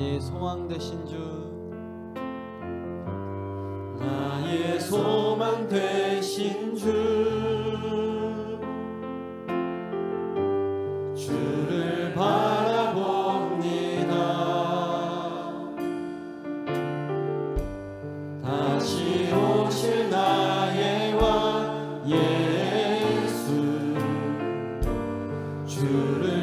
나의 소망 되신 주. 나의 소망 되신 주. 주를 바라봅니다. 다시 오실 나의 왕 예수. 주를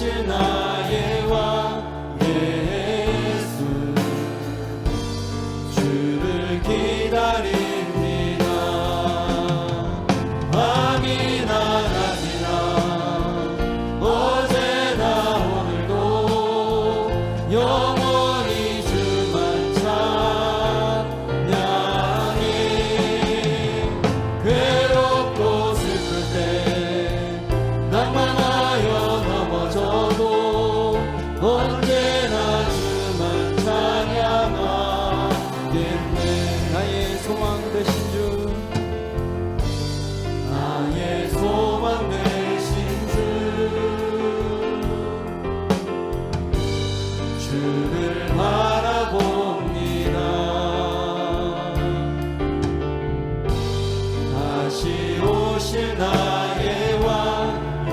починає.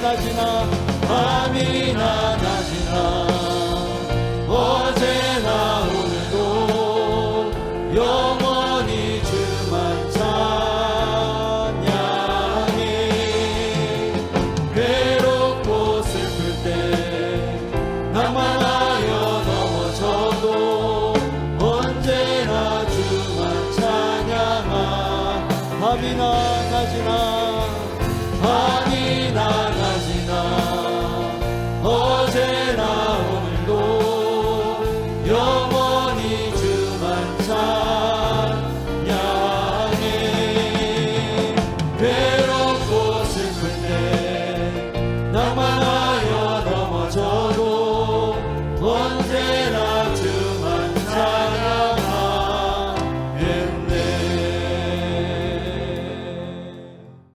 나시나 밤이 나나지나. 어제나 오늘도 영원히 주만 찬양이 괴롭고 슬플 때 낭만하여 넘어져도 언제나 주만 찬양아 밤이 나나지나